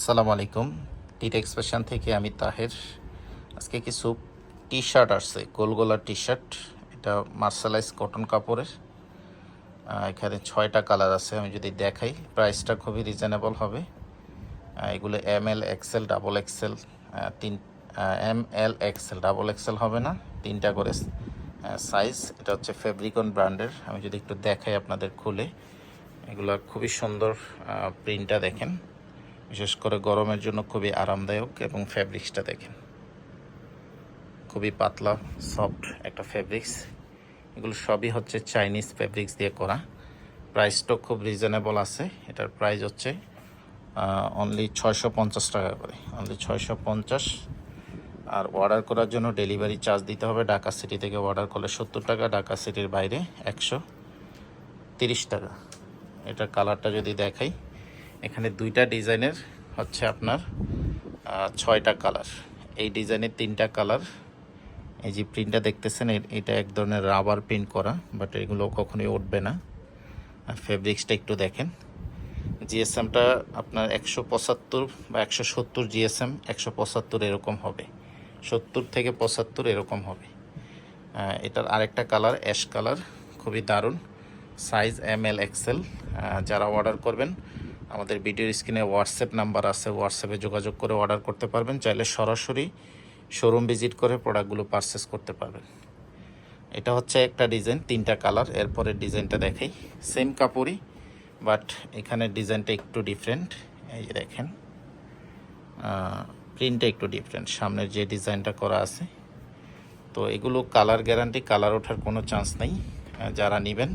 আসসালামু আলাইকুম। টিট এক্সপ্রেশন থেকে আমি তাহের। আজকে কিছু টি শার্ট আসছে, গোলগোলা টি শার্ট এটা মার্শালাইজ কটন কাপড়ের। এখানে ছয়টা কালার আছে, আমি যদি দেখাই প্রাইসটা খুবই রিজনেবল হবে। এগুলো M L XL double XL তিন M L XL double XL হবে না। তিনটা করে সাইজ এটা হচ্ছে ফেব্রিকন ব্র্যান্ডের আমি যদি একটু দেখাই আপনাদের খুলে। এগুলো খুবই সুন্দর প্রিন্টটা দেখেন। বিশেষ করে গরমের জন্য খুবই আরামদায়ক এবং ফ্যাব্রিক্সটা দেখেন। খুবই পাতলা সফট একটা ফ্যাব্রিক্স এগুলো সবই হচ্ছে চাইনিজ ফ্যাব্রিক্স দিয়ে করা। প্রাইসটাও খুব রিজনেবল আছে। এটার প্রাইস হচ্ছে অনলি ছয়শো পঞ্চাশ টাকা করে। অনলি ছয়শো পঞ্চাশ। আর অর্ডার করার জন্য ডেলিভারি চার্জ দিতে হবে ঢাকা সিটি থেকে। অর্ডার করলে সত্তর টাকা, ঢাকা সিটির বাইরে একশো তিরিশ টাকা। এটার কালারটা যদি দেখাই এখানে দুইটা ডিজাইনের হচ্ছে আপনার ছয়টা কালার। এই ডিজাইনের তিনটা কালার, এই যে প্রিন্টটা দেখতেছেন এটা এক ধরনের রাবার প্রিন্ট করা বাট এগুলো কখনোই উঠবে না। আর ফেব্রিক্সটা একটু দেখেন। জিএসএমটা আপনার একশো পঁচাত্তর বা একশো সত্তর জিএসএম একশো পঁচাত্তর এরকম হবে। সত্তর থেকে পঁচাত্তর এরকম হবে। এটার আরেকটা কালার অ্যাশ কালার, খুবই দারুণ। সাইজ এম এল এক্সেল যারা অর্ডার করবেন আমাদের ভিডিওর স্ক্রিনে হোয়াটসঅ্যাপ নাম্বার আছে হোয়াটসঅ্যাপে যোগাযোগ করে অর্ডার করতে পারবেন। চাইলে সরাসরি শোরুম ভিজিট করে প্রোডাক্টগুলো পারচেস করতে পারবেন। এটা হচ্ছে একটা ডিজাইন তিনটা কালার এরপরের ডিজাইনটা দেখাই। সেম কাপড়ই বাট এখানে ডিজাইনটা একটু ডিফারেন্ট এই যে দেখেন প্রিন্টটা একটু ডিফারেন্ট সামনের যে ডিজাইনটা করা আছে। তো এগুলো কালার গ্যারান্টি কালার ওঠার কোনো চান্স নেই। যারা নেবেন,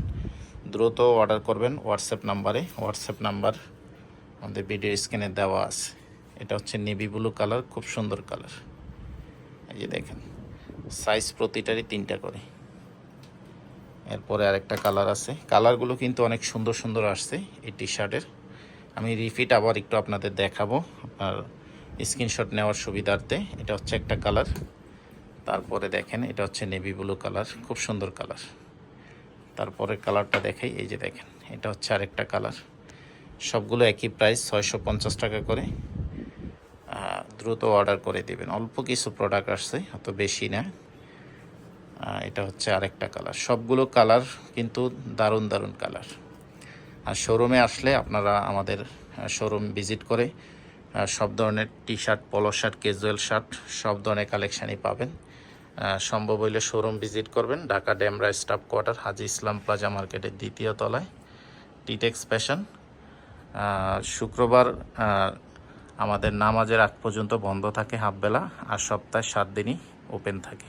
দ্রুত অর্ডার করবেন হোয়াটসঅ্যাপ নাম্বারে হোয়াটসঅ্যাপ নাম্বার আমাদের ভিডিও স্ক্রিনে দেওয়া আছে। এটা হচ্ছে নেভি ব্লু কালার, খুব সুন্দর কালার। এই যে দেখেন সাইজ প্রতিটারই তিনটা করে। এরপরে আরেকটা কালার আছে। কালারগুলো কিন্তু অনেক সুন্দর সুন্দর আসছে এই টি শার্টের আমি রিফিট আবার একটু আপনাদের দেখাবো। আপনার স্ক্রিনশট নেওয়ার সুবিধার্থে এটা হচ্ছে একটা কালার। তারপরে দেখেন, এটা হচ্ছে নেভি ব্লু কালার, খুব সুন্দর কালার। তারপরে কালারটা দেখাই, এই যে দেখেন, এটা হচ্ছে আরেকটা কালার। সবগুলো একই প্রাইস ছয়শো পঞ্চাশ টাকা করে। দ্রুত অর্ডার করে দিবেন। অল্প কিছু প্রোডাক্ট আসছে, অত বেশি না। এটা হচ্ছে আরেকটা কালার সবগুলো কালার কিন্তু দারুণ দারুণ কালার আর শোরুমে আসলে আপনারা আমাদের শোরুম ভিজিট করে সব ধরনের T shirt polo shirt casual shirt সব ধরনের কালেকশানই পাবেন। সম্ভব হইলে শোরুম ভিজিট করবেন Dhaka Demra staff quarter, Haji Islam plaza মার্কেটের দ্বিতীয় তলায়। টিটেক্স ফ্যাশন শুক্রবার আমাদের নামাজের আগ পর্যন্ত বন্ধ থাকে হাফবেলা আর সপ্তাহে সাত দিনই ওপেন থাকে।